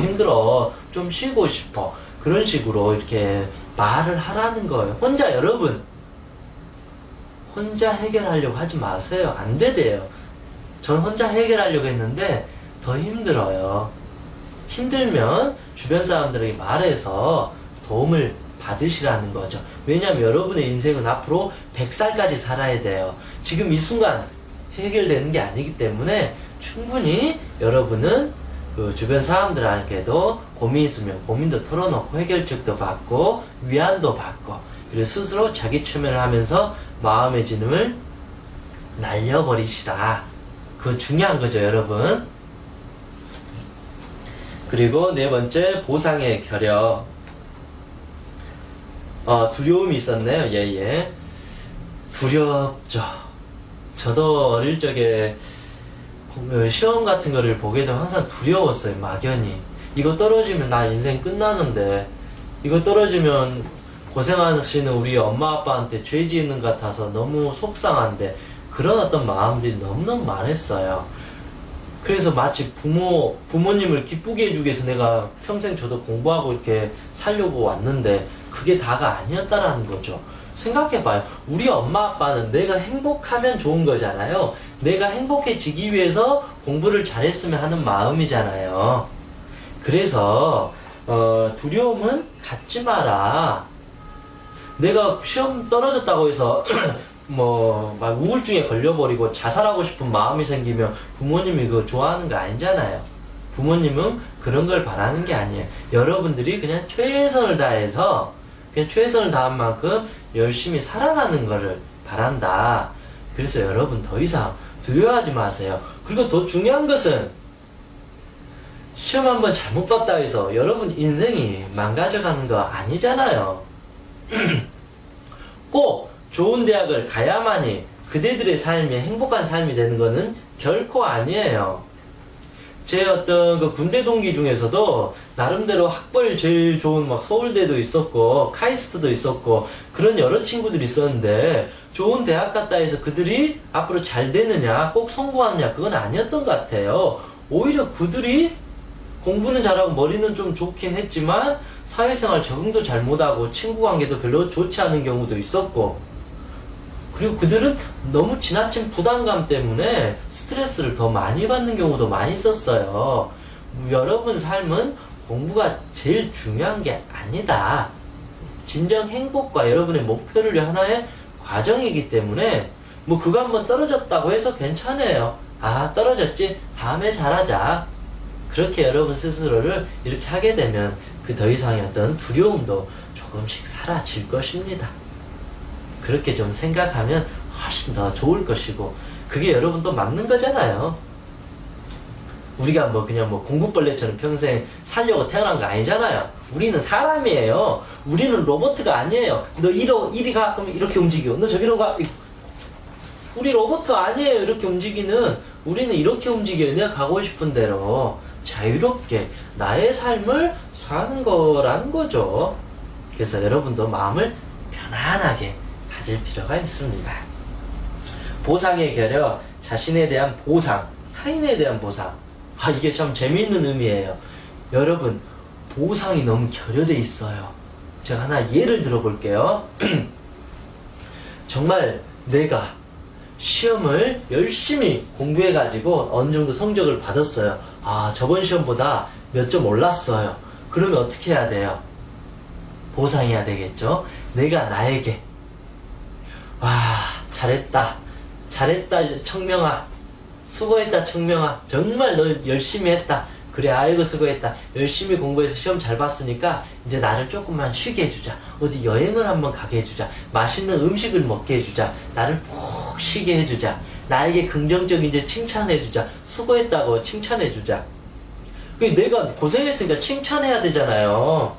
힘들어. 좀 쉬고 싶어. 그런 식으로 이렇게 말을 하라는 거예요. 혼자 여러분 혼자 해결하려고 하지 마세요. 안 되대요. 전 혼자 해결하려고 했는데 더 힘들어요. 힘들면 주변 사람들에게 말해서 도움을 받으시라는 거죠. 왜냐하면 여러분의 인생은 앞으로 100살까지 살아야 돼요. 지금 이 순간 해결되는 게 아니기 때문에 충분히 여러분은 그 주변 사람들에게도 고민 있으면 고민도 털어놓고 해결책도 받고 위안도 받고 그리고 스스로 자기 최면을 하면서 마음의 진음을 날려버리시라. 그거 중요한 거죠, 여러분. 그리고 네 번째, 보상의 결여. 어, 두려움이 있었네요, 예, 예. 두렵죠. 저도 어릴 적에 그 시험 같은 거를 보게 되면 항상 두려웠어요, 막연히. 이거 떨어지면 나 인생 끝나는데, 이거 떨어지면 고생하시는 우리 엄마 아빠한테 죄 지는 것 같아서 너무 속상한데, 그런 어떤 마음들이 너무너무 많았어요. 그래서 마치 부모, 부모님을 기쁘게 해주기 위해서 내가 평생 저도 공부하고 이렇게 살려고 왔는데, 그게 다가 아니었다라는 거죠. 생각해봐요. 우리 엄마 아빠는 내가 행복하면 좋은 거잖아요. 내가 행복해지기 위해서 공부를 잘했으면 하는 마음이잖아요. 그래서 어, 두려움은 갖지 마라. 내가 시험 떨어졌다고 해서 뭐 막 우울증에 걸려버리고 자살하고 싶은 마음이 생기면 부모님이 그거 좋아하는 거 아니잖아요. 부모님은 그런 걸 바라는 게 아니에요. 여러분들이 그냥 최선을 다해서 그냥 최선을 다한 만큼 열심히 살아가는 거를 바란다. 그래서 여러분 더 이상 두려워하지 마세요. 그리고 더 중요한 것은 시험 한번 잘못 봤다 해서 여러분 인생이 망가져가는 거 아니잖아요. 꼭 좋은 대학을 가야만이 그대들의 삶이 행복한 삶이 되는 거는 결코 아니에요. 제 어떤 그 군대 동기 중에서도 나름대로 학벌 제일 좋은 막 서울대도 있었고 카이스트도 있었고 그런 여러 친구들이 있었는데 좋은 대학 갔다 해서 그들이 앞으로 잘 되느냐 꼭 성공하느냐 그건 아니었던 것 같아요. 오히려 그들이 공부는 잘하고 머리는 좀 좋긴 했지만 사회생활 적응도 잘 못하고 친구 관계도 별로 좋지 않은 경우도 있었고 그리고 그들은 너무 지나친 부담감 때문에 스트레스를 더 많이 받는 경우도 많이 있었어요. 여러분 삶은 공부가 제일 중요한 게 아니다. 진정 행복과 여러분의 목표를 위한 하나의 과정이기 때문에 뭐 그거 한번 떨어졌다고 해서 괜찮아요. 아 떨어졌지 다음에 잘하자. 그렇게 여러분 스스로를 이렇게 하게 되면 그 더 이상의 어떤 두려움도 조금씩 사라질 것입니다. 그렇게 좀 생각하면 훨씬 더 좋을 것이고 그게 여러분도 맞는 거잖아요. 우리가 뭐 그냥 뭐 공부벌레처럼 평생 살려고 태어난 거 아니잖아요. 우리는 사람이에요. 우리는 로봇가 아니에요. 너 이로 이리 가 그러면 이렇게 움직여. 너 저기로 가. 우리 로봇 아니에요. 이렇게 움직이는 우리는 이렇게 움직여요. 내가 가고 싶은 대로 자유롭게 나의 삶을 사는 거라는 거죠. 그래서 여러분도 마음을 편안하게 가질 필요가 있습니다. 보상의 결여, 자신에 대한 보상, 타인에 대한 보상. 아, 이게 참 재미있는 의미예요. 여러분, 보상이 너무 결여돼 있어요. 제가 하나 예를 들어볼게요. 정말 내가 시험을 열심히 공부해가지고 어느 정도 성적을 받았어요. 아, 저번 시험보다 몇 점 올랐어요. 그러면 어떻게 해야 돼요? 보상해야 되겠죠? 내가 나에게 와, 잘했다. 잘했다, 청명아. 수고했다, 청명아. 정말 너 열심히 했다. 그래, 아이고, 수고했다. 열심히 공부해서 시험 잘 봤으니까, 이제 나를 조금만 쉬게 해주자. 어디 여행을 한번 가게 해주자. 맛있는 음식을 먹게 해주자. 나를 푹 쉬게 해주자. 나에게 긍정적인 이제 칭찬해주자. 수고했다고 칭찬해주자. 그 내가 고생했으니까 칭찬해야 되잖아요.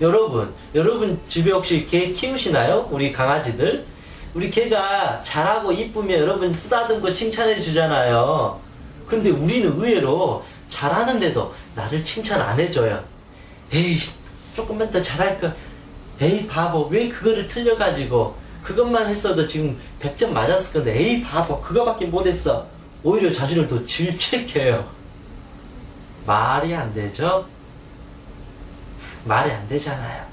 여러분, 여러분 집에 혹시 개 키우시나요? 우리 강아지들? 우리 개가 잘하고 이쁘면 여러분 쓰다듬고 칭찬해 주잖아요. 근데 우리는 의외로 잘하는데도 나를 칭찬 안 해줘요. 에이, 조금만 더 잘할까? 에이, 바보, 왜 그거를 틀려가지고, 그것만 했어도 지금 100점 맞았을 건데, 에이, 바보, 그거밖에 못했어. 오히려 자신을 더 질책해요. 말이 안 되죠? 말이 안 되잖아요.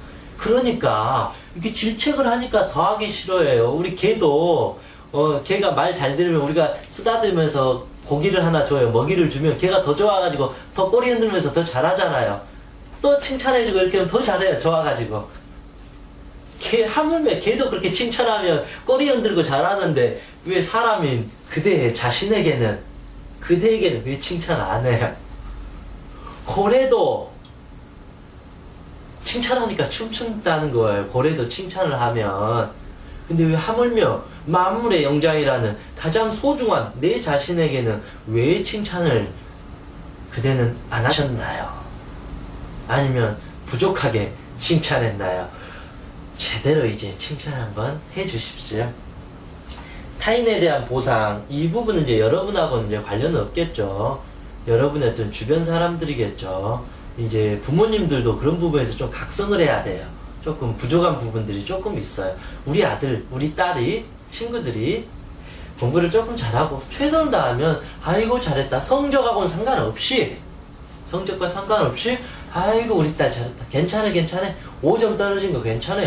그러니까 이렇게 질책을 하니까 더 하기 싫어해요. 우리 개도 어 개가 말 잘 들으면 우리가 쓰다듬으면서 고기를 하나 줘요. 먹이를 주면 개가 더 좋아가지고 더 꼬리 흔들면서 더 잘하잖아요. 또 칭찬해주고 이렇게 하면 더 잘해요. 좋아가지고. 개 하물며 개도 그렇게 칭찬하면 꼬리 흔들고 잘하는데 왜 사람인 그대 자신에게는 그대에게는 왜 칭찬 안 해요? 고래도 칭찬하니까 춤춘다는 거예요. 고래도 칭찬을 하면. 근데 왜 하물며 만물의 영장이라는 가장 소중한 내 자신에게는 왜 칭찬을 그대는 안 하셨나요? 아니면 부족하게 칭찬했나요? 제대로 이제 칭찬 한번 해 주십시오. 타인에 대한 보상, 이 부분은 이제 여러분하고는 이제 관련은 없겠죠. 여러분의 어떤 주변 사람들이겠죠. 이제 부모님들도 그런 부분에서 좀 각성을 해야 돼요. 조금 부족한 부분들이 조금 있어요. 우리 아들, 우리 딸이, 친구들이 공부를 조금 잘하고 최선을 다하면 아이고 잘했다. 성적하고는 상관없이 성적과 상관없이 아이고 우리 딸 잘했다. 괜찮아 괜찮아. 5점 떨어진 거 괜찮아.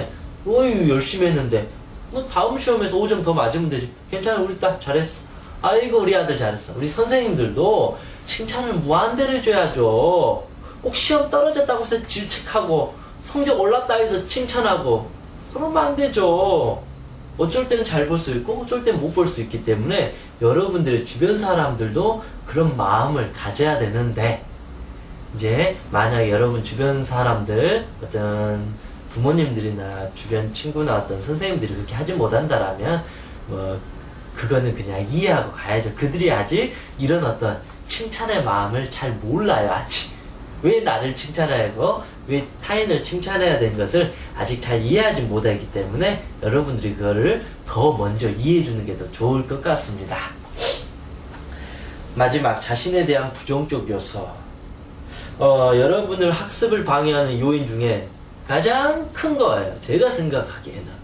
어유 열심히 했는데 뭐 다음 시험에서 5점 더 맞으면 되지. 괜찮아 우리 딸 잘했어. 아이고 우리 아들 잘했어. 우리 선생님들도 칭찬을 무한대로 해줘야죠. 꼭 시험 떨어졌다고 해서 질책하고 성적 올랐다 해서 칭찬하고 그러면 안 되죠. 어쩔 때는 잘 볼 수 있고 어쩔 때는 못 볼 수 있기 때문에 여러분들의 주변 사람들도 그런 마음을 가져야 되는데 이제 만약에 여러분 주변 사람들 어떤 부모님들이나 주변 친구나 어떤 선생님들이 그렇게 하지 못한다라면 뭐 그거는 그냥 이해하고 가야죠. 그들이 아직 이런 어떤 칭찬의 마음을 잘 몰라요. 아직 왜 나를 칭찬해야 하고 왜 타인을 칭찬해야 되는 것을 아직 잘 이해하지 못하기 때문에 여러분들이 그거를 더 먼저 이해해 주는 게 더 좋을 것 같습니다. 마지막 자신에 대한 부정적 요소. 어, 여러분을 학습을 방해하는 요인 중에 가장 큰 거예요. 제가 생각하기에는.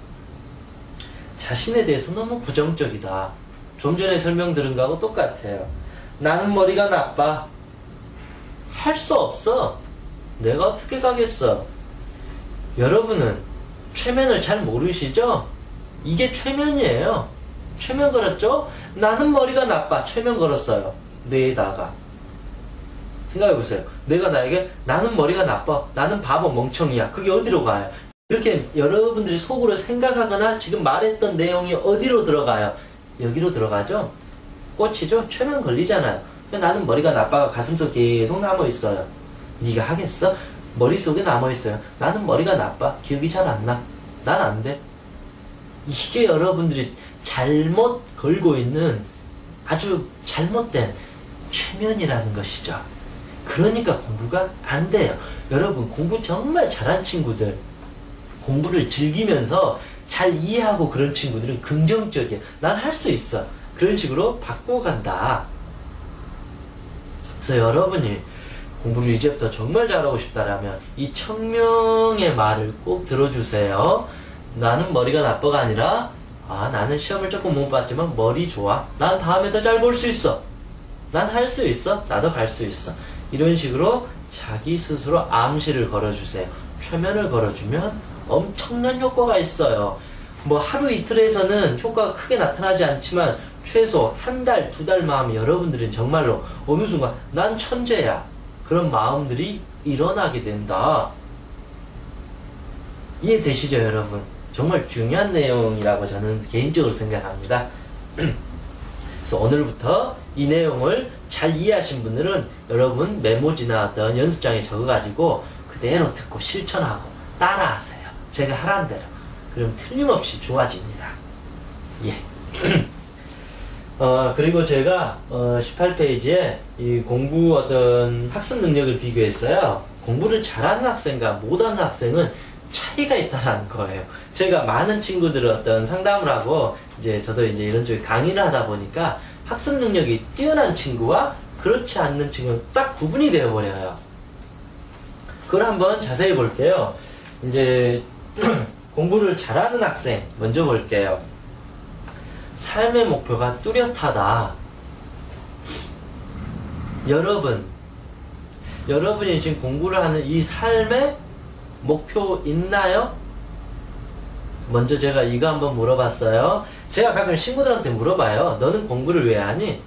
자신에 대해서 너무 부정적이다. 좀 전에 설명드린 거하고 똑같아요. 나는 머리가 나빠. 할 수 없어. 내가 어떻게 가겠어? 여러분은 최면을 잘 모르시죠? 이게 최면이에요. 최면 걸었죠? 나는 머리가 나빠. 최면 걸었어요. 뇌에다가. 생각해보세요. 내가 나에게 나는 머리가 나빠. 나는 바보 멍청이야. 그게 어디로 가요? 이렇게 여러분들이 속으로 생각하거나 지금 말했던 내용이 어디로 들어가요? 여기로 들어가죠? 꽂히죠? 최면 걸리잖아요. 나는 머리가 나빠가 가슴속에 계속 남아있어요. 네가 하겠어? 머릿속에 남아있어요. 나는 머리가 나빠. 기억이 잘 안 나. 난 안 돼. 이게 여러분들이 잘못 걸고 있는 아주 잘못된 최면이라는 것이죠. 그러니까 공부가 안 돼요. 여러분, 공부 정말 잘한 친구들, 공부를 즐기면서 잘 이해하고 그런 친구들은 긍정적이에요. 난 할 수 있어. 그런 식으로 바꿔간다. 그래서 여러분이 공부를 이제부터 정말 잘하고 싶다라면 이 청명의 말을 꼭 들어주세요. 나는 머리가 나빠가 아니라 아 나는 시험을 조금 못 봤지만 머리 좋아. 난 다음에 더 잘 볼 수 있어. 난 할 수 있어. 나도 갈 수 있어. 이런 식으로 자기 스스로 암시를 걸어주세요. 최면을 걸어주면 엄청난 효과가 있어요. 뭐 하루 이틀에서는 효과가 크게 나타나지 않지만 최소 한 달, 두 달 마음 여러분들은 정말로 어느 순간 난 천재야. 그런 마음들이 일어나게 된다. 이해되시죠, 여러분? 정말 중요한 내용이라고 저는 개인적으로 생각합니다. 그래서 오늘부터 이 내용을 잘 이해하신 분들은 여러분 메모지나 어떤 연습장에 적어가지고 그대로 듣고 실천하고 따라하세요. 제가 하란 대로. 그럼 틀림없이 좋아집니다. 예. 어, 그리고 제가, 어, 18페이지에 이 공부 어떤 학습 능력을 비교했어요. 공부를 잘하는 학생과 못하는 학생은 차이가 있다는 거예요. 제가 많은 친구들을 어떤 상담을 하고, 이제 저도 이제 이런 쪽에 강의를 하다 보니까 학습 능력이 뛰어난 친구와 그렇지 않는 친구는 딱 구분이 되어 버려요. 그걸 한번 자세히 볼게요. 이제, 공부를 잘하는 학생 먼저 볼게요. 삶의 목표가 뚜렷하다. 여러분, 여러분이 지금 공부를 하는 이 삶의 목표 있나요? 먼저 제가 이거 한번 물어봤어요. 제가 가끔 친구들한테 물어봐요. 너는 공부를 왜 하니?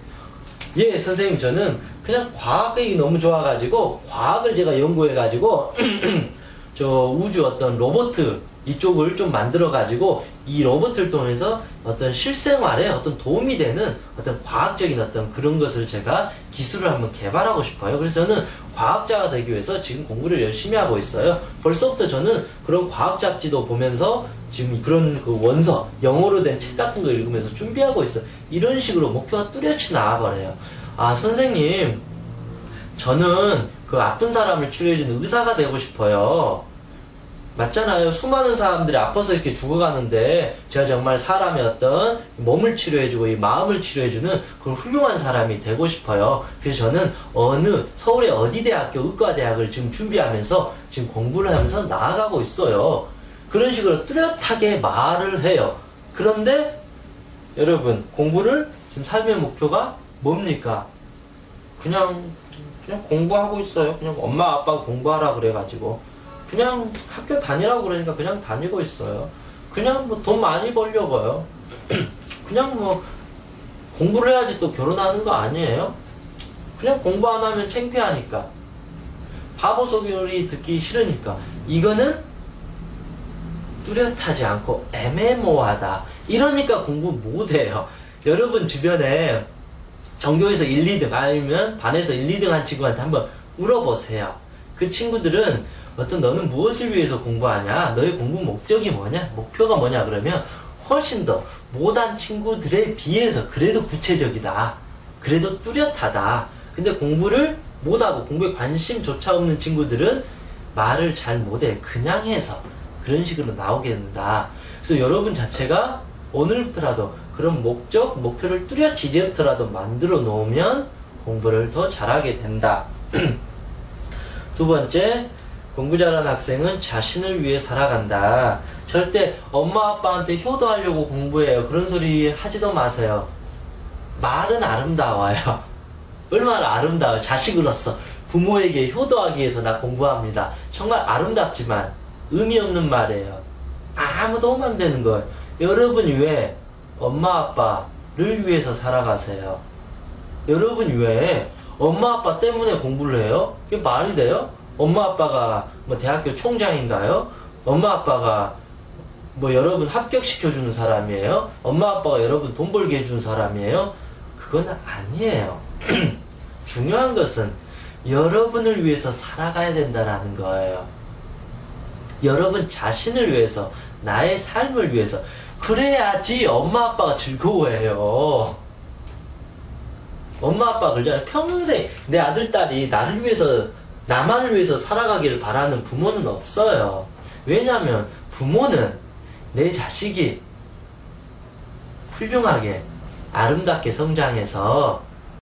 예, 선생님, 저는 그냥 과학이 너무 좋아가지고, 과학을 제가 연구해가지고, 저 우주 어떤 로보트 이쪽을 좀 만들어가지고, 이 로봇을 통해서 어떤 실생활에 어떤 도움이 되는 어떤 과학적인 어떤 그런 것을 제가 기술을 한번 개발하고 싶어요. 그래서 저는 과학자가 되기 위해서 지금 공부를 열심히 하고 있어요. 벌써부터 저는 그런 과학 잡지도 보면서 지금 그런 그 원서, 영어로 된 책 같은 거 읽으면서 준비하고 있어. 이런 식으로 목표가 뚜렷이 나와버려요. 아, 선생님, 저는 그 아픈 사람을 치료해주는 의사가 되고 싶어요. 맞잖아요. 수많은 사람들이 아파서 이렇게 죽어가는데 제가 정말 사람의 어떤 몸을 치료해주고 이 마음을 치료해주는 그런 훌륭한 사람이 되고 싶어요. 그래서 저는 어느 서울의 어디 대학교 의과대학을 지금 준비하면서 지금 공부를 하면서 나아가고 있어요. 그런 식으로 뚜렷하게 말을 해요. 그런데 여러분 공부를 지금 삶의 목표가 뭡니까? 그냥 그냥 공부하고 있어요. 그냥 엄마 아빠가 공부하라 그래가지고 그냥 학교 다니라고 그러니까 그냥 다니고 있어요. 그냥 뭐 돈 많이 벌려고요. 그냥 뭐 공부를 해야지 또 결혼하는 거 아니에요? 그냥 공부 안 하면 창피하니까. 바보 소리 듣기 싫으니까. 이거는 뚜렷하지 않고 애매모호하다. 이러니까 공부 못해요. 여러분 주변에 전교에서 1, 2등 아니면 반에서 1, 2등 한 친구한테 한번 물어보세요. 그 친구들은 어떤 너는 무엇을 위해서 공부하냐? 너의 공부 목적이 뭐냐? 목표가 뭐냐? 그러면 훨씬 더 못한 친구들에 비해서 그래도 구체적이다. 그래도 뚜렷하다. 근데 공부를 못하고 공부에 관심조차 없는 친구들은 말을 잘 못해. 그냥 해서 그런 식으로 나오게 된다. 그래서 여러분 자체가 오늘부터라도 그런 목적, 목표를 뚜렷이 이제부터라도 만들어 놓으면 공부를 더 잘하게 된다. 두 번째, 공부 잘하는 학생은 자신을 위해 살아간다. 절대 엄마 아빠한테 효도하려고 공부해요. 그런 소리 하지도 마세요. 말은 아름다워요. 얼마나 아름다워요. 자식으로서 부모에게 효도하기 위해서 나 공부합니다. 정말 아름답지만 의미 없는 말이에요. 아무 도움 안 되는 걸. 여러분이 왜 엄마 아빠를 위해서 살아가세요? 여러분이 왜 엄마 아빠 때문에 공부를 해요? 그게 말이 돼요? 엄마 아빠가 뭐 대학교 총장인가요? 엄마 아빠가 뭐 여러분 합격시켜주는 사람이에요? 엄마 아빠가 여러분 돈 벌게 해주는 사람이에요? 그건 아니에요. 중요한 것은 여러분을 위해서 살아가야 된다라는 거예요. 여러분 자신을 위해서, 나의 삶을 위해서. 그래야지 엄마 아빠가 즐거워해요. 엄마 아빠 그러잖아요. 평생 내 아들, 딸이 나를 위해서, 나만을 위해서 살아가기를 바라는 부모는 없어요. 왜냐하면 부모는 내 자식이 훌륭하게, 아름답게 성장해서